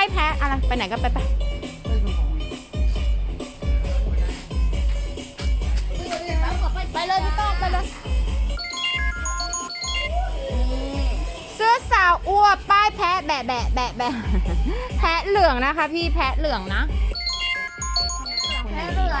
ายแพ้อะไรไปไหนก็ไปไปไปเลยพี่ต้องไปเลยเสื้อสาวอ้วกป้ายแพะแบะแบะแบะแบะแพะเหลืองนะคะ พี่แพะเหลืองนะแพะเหลือง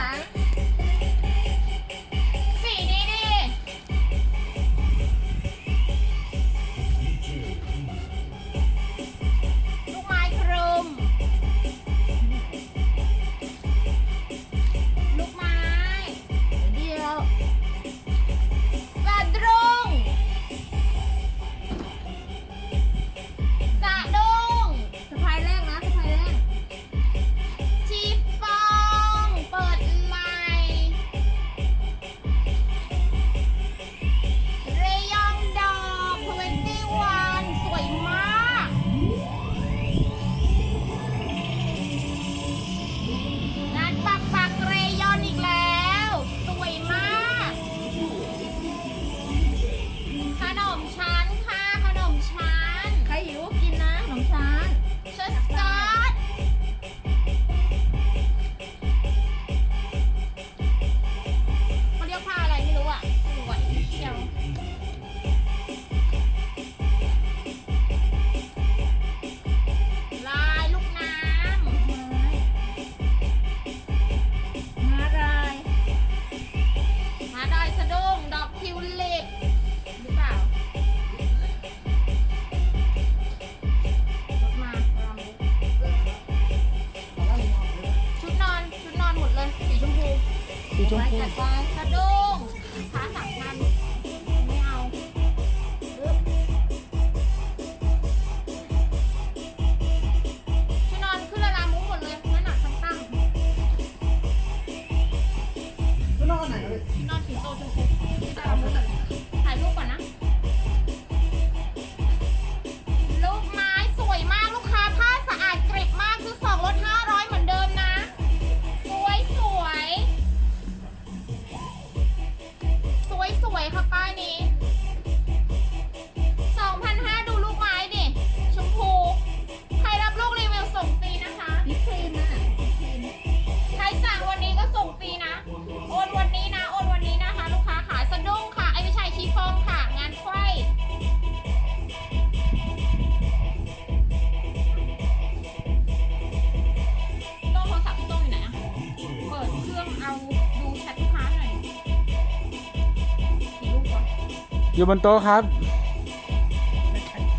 อยู่บนโต๊ะครับ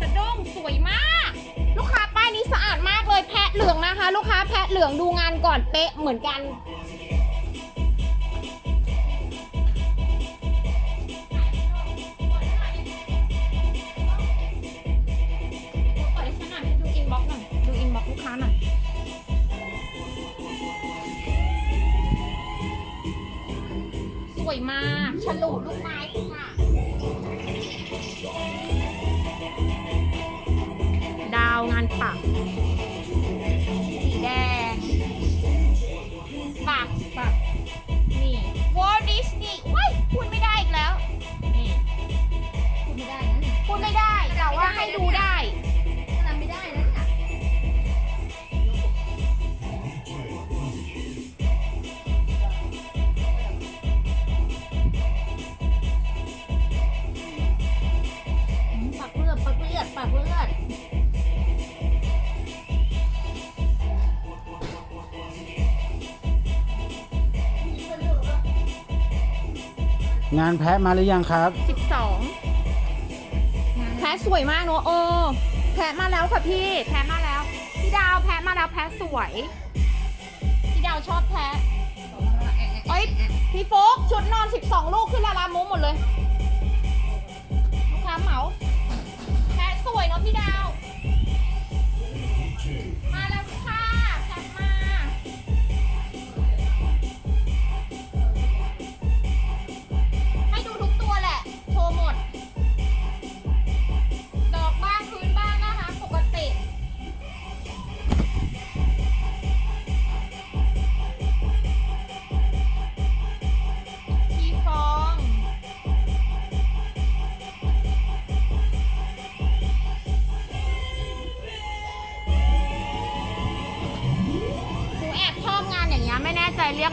สะด้งสวยมาก ลูกค้าป้ายนี้สะอาดมากเลยแพะเหลืองนะคะ ลูกค้าแพะเหลืองดูงานก่อนเป๊ะเหมือนกัน วยมากฉลูลูกไม้ค่ะ ดาวงานปักานแพะมาหรือยังครับ 12แพ้สวยมากเนอะโอ้แพ้มาแล้วค่ะพี่แพ้มาแล้ว พี่ดาวแพ้มาแล้วแพ้สวย พี่ดาวชอบแพ้เอ้ยพี่โฟกชุดนอน 12 ลูกขึ้นลาลามุหมดเลย ลูกค้าเหมาแพ้สวยเนอะพี่ดาว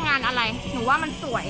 งานอะไร หนูว่ามันสวย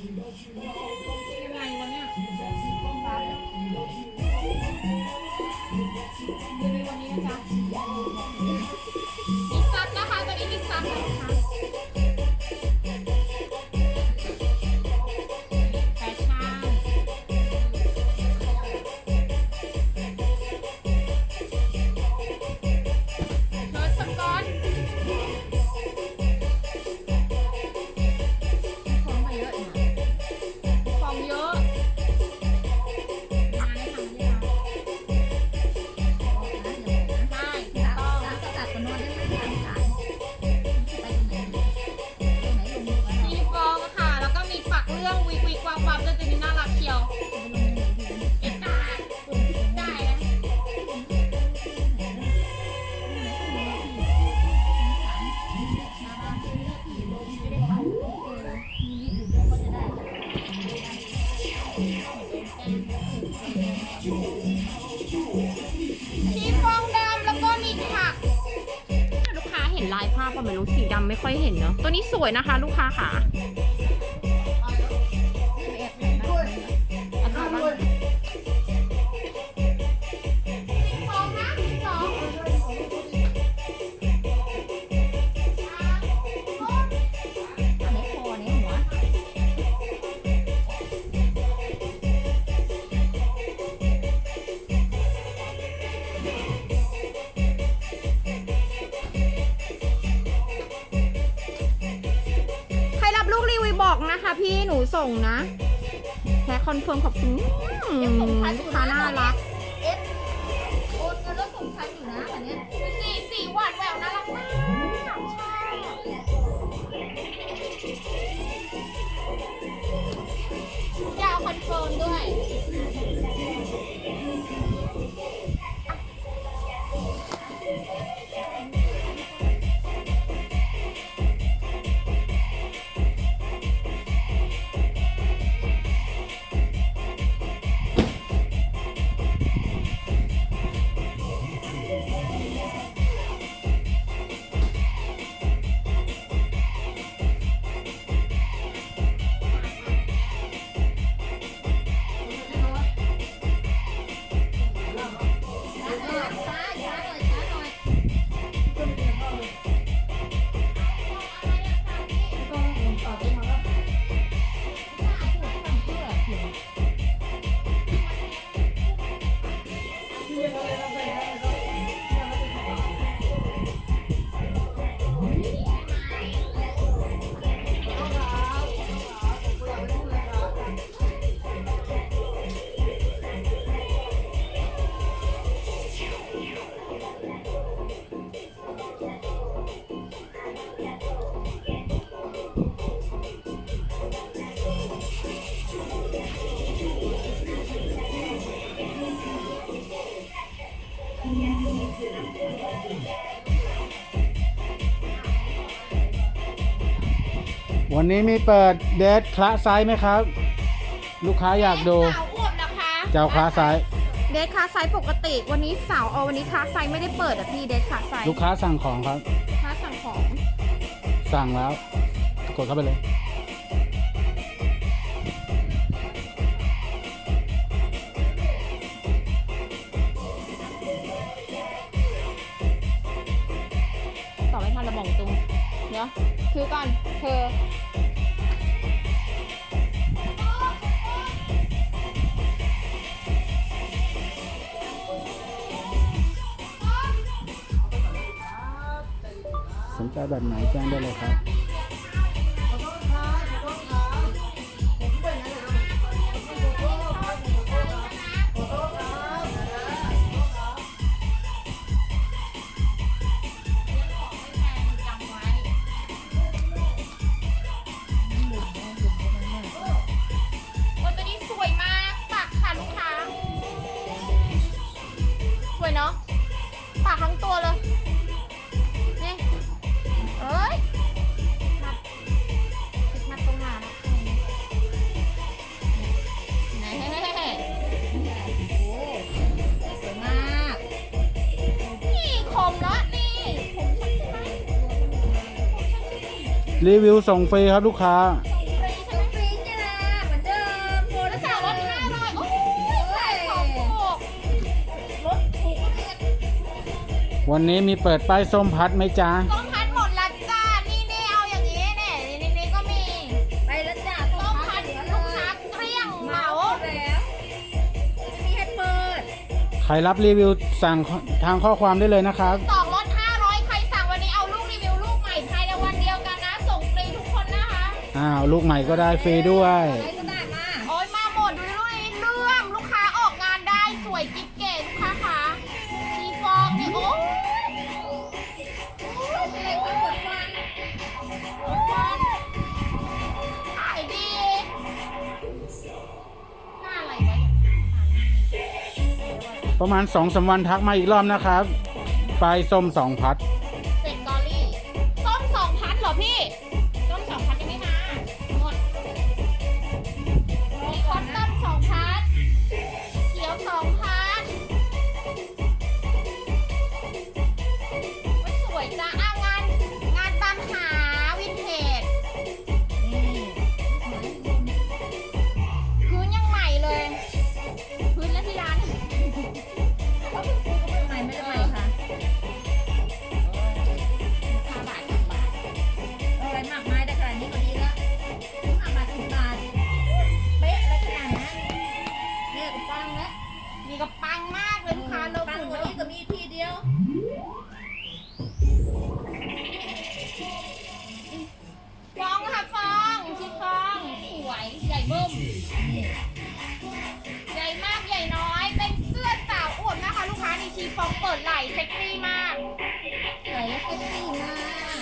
He loves you now. ำไม่ค่อยเห็นเนาะตัวนี้สวยนะคะ ลูกค้าค่ะูส่งนะแค่คอนเฟิร์มขอบคุณลูกค้าน่ารักอฟโอน่งทันอยู่นะอันนี้ยดูสี่วานแหววน่ารักมากอยากคอนเฟิร์มด้วย วันนี้มีเปิดเดทคละไซส์ไหมครับ ลูกค้าอยากดู สาวอวบนะคะ เจ้าคละไซส์เดทคลาสไซส์ปกติ วันนี้สาวเอาวันนี้คลาสไซส์ไม่ได้เปิดอะพี่เดทคลาสไซส์ลูกค้าสั่งของครับ คลาสสั่งของสั่งแล้ว กดเข้าไปเลย ต่อไม่ทันระบอกตรงเดี๋ยวคือก่อนเธอ นใจแบบไหนแจ้งได้เลยครับ รีวิวส่งฟรีครับลูกค้า ฟรีใช่ไหมฟรีจ้าเหมือนเดิมโปรละสามร้อยห้าร้อยโอ้ยขายของถูกลดถูกก็เรียนวันนี้มีเปิดป้ายส้มพัดไหมจ๊ะส้มพัดหมดละจ้า นี่นี่เอาอย่างนี้เนี่ยนี่นี่ก็มีไปแล้วจ้าส้มพัดลูกค้าเกลี้ยงเหมา แล้วไม่มีให้เปิด ใครรับรีวิวสั่งทางข้อความได้เลยนะครับสอาวลูกใหม่ก็ได้ฟรีด้วยอะไรก็ได้มาโอ้ยมาหมดดูด้วยเรื่องลูกค้าออกงานได้สวยกิ๊บเก๋ลูกค้าค่ะชีฟองเนี่ยโอ้ยโอ้ยเป็นไรวะปวดฟันปวดฟันขายดีหน้าอะไรวะเนี่ยประมาณ2อสวันทักมาอีกรอบนะครับปลายส้มสองพัด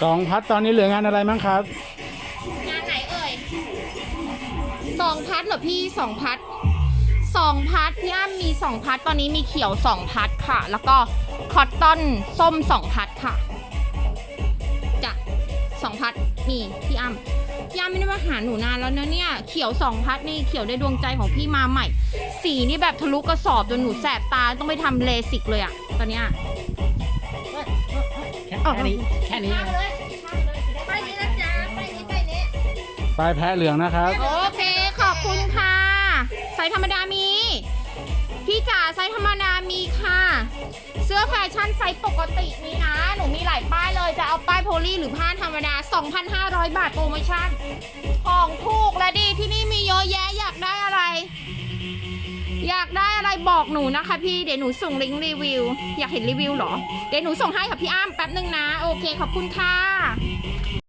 สองพัดตอนนี้เหลืองานอะไรมั้งครับ งานไหนเอ่ยสองพัดเหรอพี่สองพัดสองพัดพี่อ้ำมีสองพัดตอนนี้มีเขียวสองพัดค่ะ แล้วก็คอตตอนส้มสองพัดค่ะจ้ะสองพัดมีพี่อ้ำพี่อ้ำไม่ได้มาหาหนูนานแล้วนะเนี่ยเขียวสองพัดนี่เขียวได้ดวงใจของพี่มาใหม่ สีนี่แบบทะลุกระสอบจนหนูแสบตาต้องไปทำเลสิกเลยอะตอนเนี้ย แค่นี้แค่นี้มาเลยมาเลยไปนี้นะจ๊ะไปนี้ไปนี้ปลายแพะเหลืองนะครับ โอเคขอบคุณค่ะ ไซส์ธรรมดามี พี่จ๋าไซส์ธรรมดามีค่ะ เสื้อแฟชั่นไซส์ปกติมีนะ หนูมีหลายป้ายเลยจะเอาป้ายโพลีหรือผ้าธรรมดา 2,500 บาทโปรโมชั่น ของถูกและดีที่นี่มีเยอะแยะอยากได้ อยากได้อะไรบอกหนูนะคะพี่เดี๋ยวหนูส่งลิงก์รีวิว อยากเห็นรีวิวเหรอ เดี๋ยวหนูส่งให้ค่ะพี่อ้ำแป๊บนึงนะ โอเคขอบคุณค่ะ